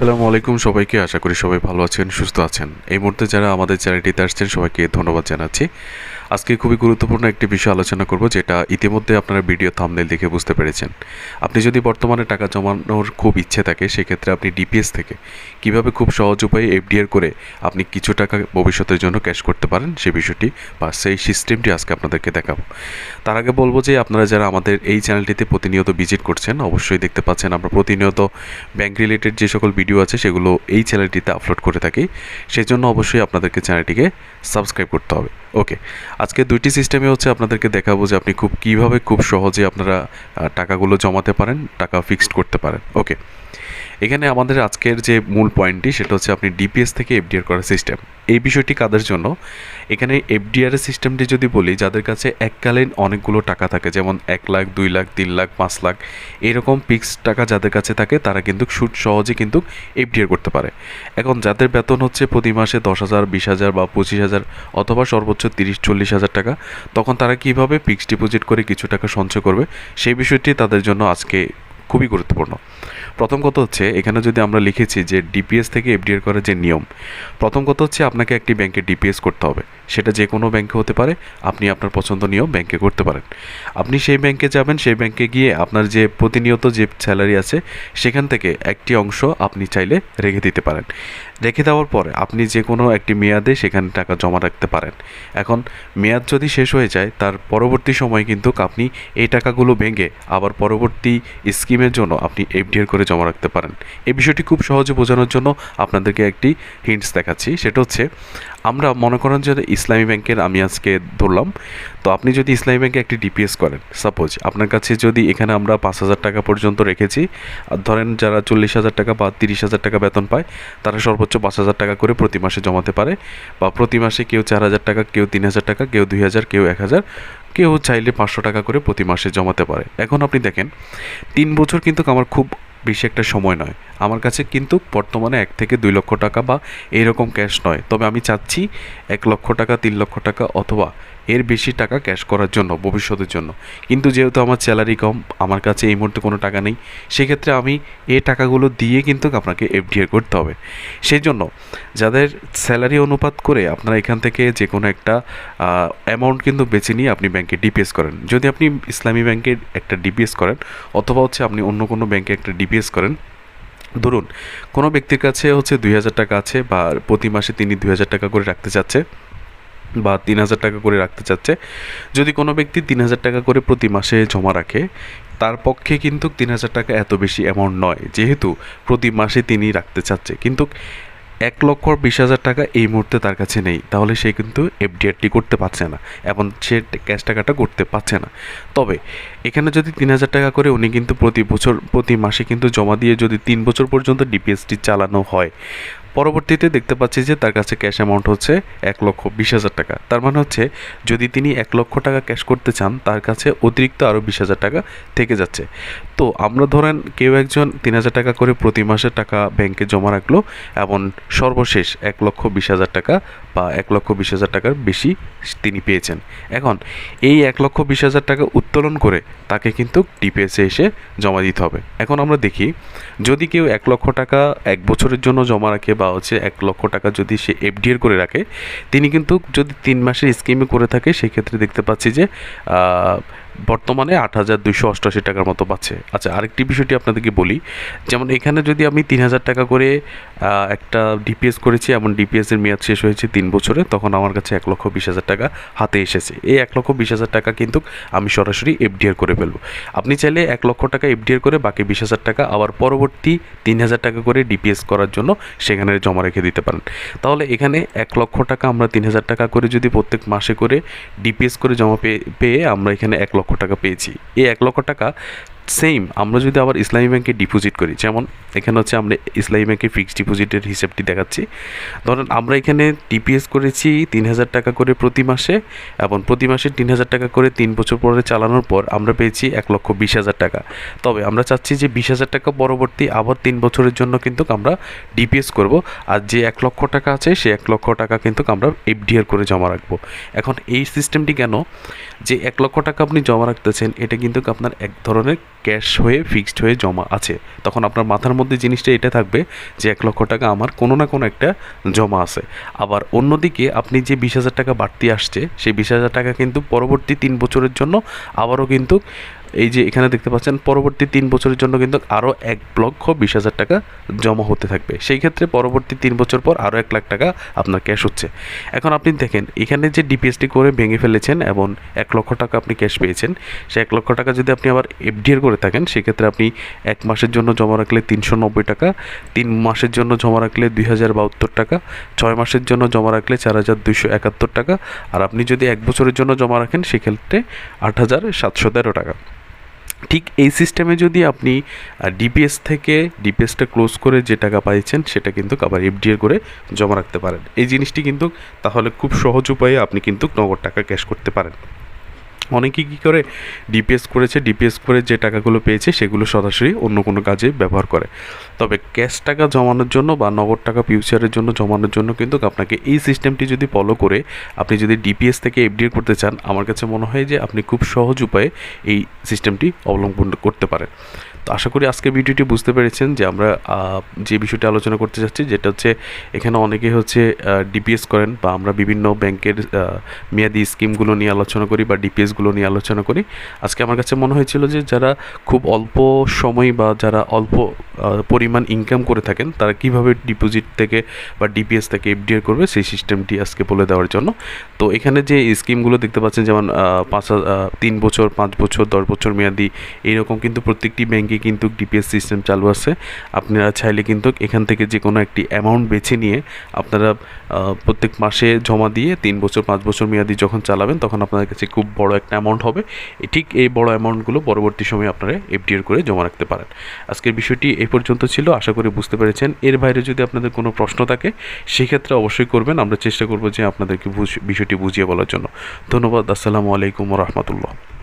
আসসালামু আলাইকুম সবাইকে। আশা করি সবাই ভালো আছেন, সুস্থ আছেন। এই মুহূর্তে যারা আমাদের চ্যানেলটিতে আসছেন, সবাইকে ধন্যবাদ জানাচ্ছি। আজকে খুবই গুরুত্বপূর্ণ একটি বিষয় আলোচনা করব, যেটা ইতিমধ্যে আপনারা ভিডিও থামনেল দেখে বুঝতে পেরেছেন। আপনি যদি বর্তমানে টাকা জমানোর খুব ইচ্ছে থাকে, সেক্ষেত্রে আপনি ডিপিএস থেকে কীভাবে খুব সহজ উপায়ে এফডিআর করে আপনি কিছু টাকা ভবিষ্যতের জন্য ক্যাশ করতে পারেন সেই বিষয়টি বা সেই সিস্টেমটি আজকে আপনাদেরকে দেখাবো। তার আগে বলব যে, আপনারা যারা আমাদের এই চ্যানেলটিতে প্রতিনিয়ত ভিজিট করছেন, অবশ্যই দেখতে পাচ্ছেন আমরা প্রতিনিয়ত ব্যাংক রিলেটেড যে সকল ভিডিও আছে, সেগুলো এই চ্যানেলটিতে আপলোড করে থাকি। সেই জন্য অবশ্যই আপনাদেরকে চ্যানেলটিকে সাবস্ক্রাইব করতে হবে। ওকে আজকে দুইটি সিস্টেমে হচ্ছে আপনাদেরকে দেখাবো যে আপনি খুব, কীভাবে খুব সহজে আপনারা টাকাগুলো জমাতে পারেন, টাকা ফিক্সড করতে পারেন। ওকে এখানে আমাদের আজকের যে মূল পয়েন্টটি সেটা হচ্ছে আপনি ডিপিএস থেকে এফডিআর করার সিস্টেম এই বিষয়টি কাদের জন্য? এখানে এফডিআর সিস্টেমটি যদি বলি, যাদের কাছে এককালীন অনেকগুলো টাকা থাকে, যেমন এক লাখ, দুই লাখ, তিন লাখ, পাঁচ লাখ, এরকম ফিক্সড টাকা যাদের কাছে থাকে, তারা কিন্তু সুদ সহজে কিন্তু এফডিআর করতে পারে। এখন যাদের বেতন হচ্ছে প্রতি মাসে দশ হাজার, বিশ হাজার বা পঁচিশ হাজার অথবা সর্বোচ্চ তিরিশ, চল্লিশ হাজার টাকা, তখন তারা কীভাবে ফিক্সড ডিপোজিট করে কিছু টাকা সঞ্চয় করবে, সেই বিষয়টি তাদের জন্য আজকে খুবই গুরুত্বপূর্ণ। প্রথম কথা হচ্ছে, এখানে যদি আমরা লিখেছি যে ডিপিএস থেকে এফডিআর করার যে নিয়ম, প্রথম কথা হচ্ছে আপনাকে একটি ব্যাংকে ডিপিএস করতে হবে। সেটা যে কোনো ব্যাংকে হতে পারে, আপনি আপনার পছন্দনীয় ব্যাংকে করতে পারেন। আপনি সেই ব্যাংকে যাবেন, সেই ব্যাংকে গিয়ে আপনার যে প্রতিনিয়ত যে স্যালারি আছে, সেখান থেকে একটি অংশ আপনি চাইলে রেখে দিতে পারেন। রেখে দেওয়ার পরে আপনি যে কোনো একটি মেয়াদে সেখানে টাকা জমা রাখতে পারেন। এখন মেয়াদ যদি শেষ হয়ে যায়, তার পরবর্তী সময় কিন্তু আপনি এই টাকাগুলো ভেঙে আবার পরবর্তী স্কিমের জন্য আপনি এফডিআর করে জমা রাখতে পারেন। এই বিষয়টি খুব সহজে বোঝানোর জন্য আপনাদেরকে একটি হিন্টস দেখাচ্ছি। সেটা হচ্ছে আমরা মনে করেন যে ইসলামী ব্যাংকের আমি আজকে ধরলাম, তো আপনি যদি ইসলামী ব্যাংকে একটি ডিপিএস করেন সাপোজ আপনার কাছে যদি এখানে আমরা পাঁচ হাজার টাকা পর্যন্ত রেখেছি, আর ধরেন যারা চল্লিশ হাজার টাকা বা তিরিশ হাজার টাকা বেতন পায়, তারা সর্বোচ্চ পাঁচ হাজার টাকা করে প্রতি মাসে জমাতে পারে, বা প্রতি মাসে কেউ চার হাজার টাকা, কেউ তিন হাজার টাকা, কেউ দুই হাজার, কেউ এক হাজার, কেউ চাইলে পাঁচশো টাকা করে প্রতি মাসে জমাতে পারে। এখন আপনি দেখেন, তিন বছর কিন্তু আমার খুব বেশি একটা সময় নয়। আমার কাছে কিন্তু বর্তমানে এক থেকে দুই লক্ষ টাকা বা এইরকম ক্যাশ নয়। তবে আমি চাচ্ছি এক লক্ষ টাকা, তিন লক্ষ টাকা অথবা এর বেশি টাকা ক্যাশ করার জন্য, ভবিষ্যতের জন্য। কিন্তু যেহেতু আমার স্যালারি কম, আমার কাছে এই মুহূর্তে কোনো টাকা নেই, সেক্ষেত্রে আমি এই টাকাগুলো দিয়ে কিন্তু আপনাকে এফডিআর করতে হবে। সেই জন্য যাদের স্যালারি অনুপাত করে আপনারা এখান থেকে যে কোনো একটা অ্যামাউন্ট কিন্তু বেছে নিয়ে আপনি ব্যাংকে ডিপিএস করেন। যদি আপনি ইসলামী ব্যাংকের একটা ডিপিএস করেন, অথবা হচ্ছে আপনি অন্য কোনো ব্যাংকে একটা ডিপিএস করেন, ধরুন, কোনো ব্যক্তির কাছে হচ্ছে দুই হাজার টাকা আছে বা প্রতি মাসে তিনি দুই হাজার টাকা করে রাখতে চাচ্ছে বা তিন হাজার টাকা করে রাখতে চাচ্ছে। যদি কোনো ব্যক্তি তিন হাজার টাকা করে প্রতি মাসে জমা রাখে, তার পক্ষে কিন্তু তিন হাজার টাকা এত বেশি অ্যামাউন্ট নয়, যেহেতু প্রতি মাসে তিনি রাখতে চাচ্ছে। কিন্তু এক লক্ষ বিশ হাজার টাকা এই মুহূর্তে তার কাছে নেই, তাহলে সে কিন্তু এফডিআরটি করতে পারছে না এবং সে ক্যাশ টাকাটা করতে পারছে না। তবে এখানে যদি তিন হাজার টাকা করে উনি কিন্তু প্রতি বছর, প্রতি মাসে কিন্তু জমা দিয়ে যদি তিন বছর পর্যন্ত ডিপিএসটি চালানো হয় পরবর্তীতে দেখতে পাচ্ছি যে তার কাছে ক্যাশ অ্যামাউন্ট হচ্ছে এক লক্ষ বিশ হাজার টাকা। তার মানে হচ্ছে, যদি তিনি এক লক্ষ টাকা ক্যাশ করতে চান, তার কাছে অতিরিক্ত আরও বিশ হাজার টাকা থেকে যাচ্ছে। তো আমরা ধরেন কেউ একজন তিন হাজার টাকা করে প্রতি মাসে টাকা ব্যাংকে জমা রাখল এবং সর্বশেষ এক লক্ষ বিশ হাজার টাকা বা এক লক্ষ বিশ হাজার টাকার বেশি তিনি পেয়েছেন। এখন এই এক লক্ষ বিশ হাজার টাকা উত্তোলন করে তাকে কিন্তু ডিপিএসে এসে জমা দিতে হবে। এখন আমরা দেখি, যদি কেউ এক লক্ষ টাকা এক বছরের জন্য জমা রাখে বা হচ্ছে এক লক্ষ টাকা যদি সে এফডিআর করে রাখে, তিনি কিন্তু যদি তিন মাসের স্কিমে করে থাকে, সেক্ষেত্রে দেখতে পাচ্ছি যে বর্তমানে আট হাজার দুইশো অষ্টআশি টাকার মতো পাচ্ছে। আচ্ছা আরেকটি বিষয়টি আপনাদেরকে বলি, যেমন এখানে যদি আমি তিন হাজার টাকা করে একটা ডিপিএস করেছি এমন ডিপিএসের মেয়াদ শেষ হয়েছে তিন বছরে, তখন আমার কাছে এক লক্ষ বিশ হাজার টাকা হাতে এসেছে। এই এক লক্ষ বিশ হাজার টাকা কিন্তু আমি সরাসরি এফডিআর করে ফেলব। আপনি চাইলে এক লক্ষ টাকা এফডিআর করে বাকি বিশ হাজার টাকা আবার পরবর্তী তিন হাজার টাকা করে ডিপিএস করার জন্য সেখানে জমা রেখে দিতে পারেন। তাহলে এখানে এক লক্ষ টাকা আমরা তিন হাজার টাকা করে যদি প্রত্যেক মাসে করে ডিপিএস করে জমা পেয়ে পেয়ে আমরা এখানে এক লক্ষ টাকা পেয়েছি। এই এক লক্ষ টাকা সেম আমরা যদি আবার ইসলামী ব্যাংকে ডিপোজিট করি, যেমন এখানে হচ্ছে আমরা ইসলামী ব্যাংকে ফিক্সড ডিপোজিটের হিসেবটি দেখাচ্ছি। ধরেন আমরা এখানে ডিপিএস করেছি তিন হাজার টাকা করে প্রতি মাসে এবং প্রতি মাসে তিন হাজার টাকা করে তিন বছর পরে চালানোর পর আমরা পেয়েছি এক লক্ষ বিশ হাজার টাকা। তবে আমরা চাচ্ছি যে বিশ হাজার টাকা পরবর্তী আবার তিন বছরের জন্য কিন্তু আমরা ডিপিএস করব, আর যে এক লক্ষ টাকা আছে সে এক লক্ষ টাকা কিন্তু আমরা এফডিআর করে জমা রাখব। এখন এই সিস্টেমটি কেন? যে এক লক্ষ টাকা আপনি জমা রাখতেছেন, এটা কিন্তু আপনার এক ধরনের ক্যাশ হয়ে, ফিক্সড হয়ে জমা আছে। তখন আপনার মাথার মধ্যে জিনিসটা এটা থাকবে যে এক লক্ষ টাকা আমার কোনো না কোনো একটা জমা আছে। আবার অন্যদিকে আপনি যে বিশ হাজার টাকা বাড়তি আসছে, সেই বিশ হাজার টাকা কিন্তু পরবর্তী তিন বছরের জন্য আবারও কিন্তু এই যে এখানে দেখতে পাচ্ছেন, পরবর্তী তিন বছরের জন্য কিন্তু আরও এক লক্ষ বিশ হাজার টাকা জমা হতে থাকবে। সেই ক্ষেত্রে পরবর্তী তিন বছর পর আরও এক লাখ টাকা আপনার ক্যাশ হচ্ছে। এখন আপনি দেখেন, এখানে যে ডিপিএসটি করে ভেঙে ফেলেছেন এবং এক লক্ষ টাকা আপনি ক্যাশ পেয়েছেন, সে এক লক্ষ টাকা যদি আপনি আবার এফডিআর করে থাকেন সেক্ষেত্রে আপনি এক মাসের জন্য জমা রাখলে তিনশো নব্বই টাকা, তিন মাসের জন্য জমা রাখলে দুই হাজার বাহাত্তর টাকা, ছয় মাসের জন্য জমা রাখলে চার হাজার দুইশো একাত্তর টাকা, আর আপনি যদি এক বছরের জন্য জমা রাখেন, সেক্ষেত্রে আট হাজার সাতশো তেরো টাকা। ঠিক এই সিস্টেমে যদি আপনি ডিপিএস থেকে ডিপিএসটা ক্লোজ করে যে টাকা পাইছেন, সেটা কিন্তু আবার এফডিআর করে জমা রাখতে পারেন। এই জিনিসটি কিন্তু তাহলে খুব সহজ উপায়ে আপনি কিন্তু নগদ টাকা ক্যাশ করতে পারেন। অনেকে কী করে? ডিপিএস করেছে ডিপিএস করে যে টাকাগুলো পেয়েছে সেগুলো সরাসরি অন্য কোনো কাজে ব্যবহার করে। তবে ক্যাশ টাকা জমানোর জন্য বা নগদ টাকা ফিউচারের জন্য জমানোর জন্য কিন্তু আপনাকে এই সিস্টেমটি যদি ফলো করে আপনি যদি ডিপিএস থেকে এফডি করতে চান, আমার কাছে মনে হয় যে আপনি খুব সহজ উপায়ে এই সিস্টেমটি অবলম্বন করতে পারেন। তো আশা করি আজকে ভিডিওটি বুঝতে পেরেছেন যে আমরা যে বিষয়টি আলোচনা করতে যাচ্ছি যেটা হচ্ছে এখানে অনেকে হচ্ছে ডিপিএস করেন বা আমরা বিভিন্ন ব্যাংকের মেয়াদি স্কিমগুলো নিয়ে আলোচনা করি বা ডিপিএসগুলো নিয়ে আলোচনা করি। আজকে আমার কাছে মনে হয়েছিল যে যারা খুব অল্প সময় বা যারা অল্প পরিমাণ ইনকাম করে থাকেন, তারা কীভাবে ডিপোজিট থেকে বা ডিপিএস থেকে এফডিআর করবে সেই সিস্টেমটি আজকে বলে দেওয়ার জন্য। তো এখানে যে স্কিমগুলো দেখতে পাচ্ছেন যেমন পাঁচ তিন বছর, পাঁচ বছর, দশ বছর মেয়াদি, এইরকম কিন্তু প্রত্যেকটি ব্যাংকে কিন্তু ডিপিএস সিস্টেম চালু আছে। আপনারা চাইলে কিন্তু এখান থেকে যে কোনো একটি অ্যামাউন্ট বেছে নিয়ে আপনারা প্রত্যেক মাসে জমা দিয়ে তিন বছর, পাঁচ বছর মেয়াদি যখন চালাবেন তখন আপনাদের কাছে খুব বড় একটা অ্যামাউন্ট হবে। ঠিক এই বড় অ্যামাউন্টগুলো পরবর্তী সময়ে আপনারা এফডিআর করে জমা রাখতে পারেন। আজকের বিষয়টি এই পর্যন্ত ছিল। আশা করি বুঝতে পেরেছেন। এর বাইরে যদি আপনাদের কোনো প্রশ্ন থাকে, সেক্ষেত্রে অবশ্যই করবেন। আমরা চেষ্টা করব যে আপনাদেরকে বিষয়টি বুঝিয়ে বলার জন্য। ধন্যবাদ। আসসালামু আলাইকুম রহমতুল্লাহ।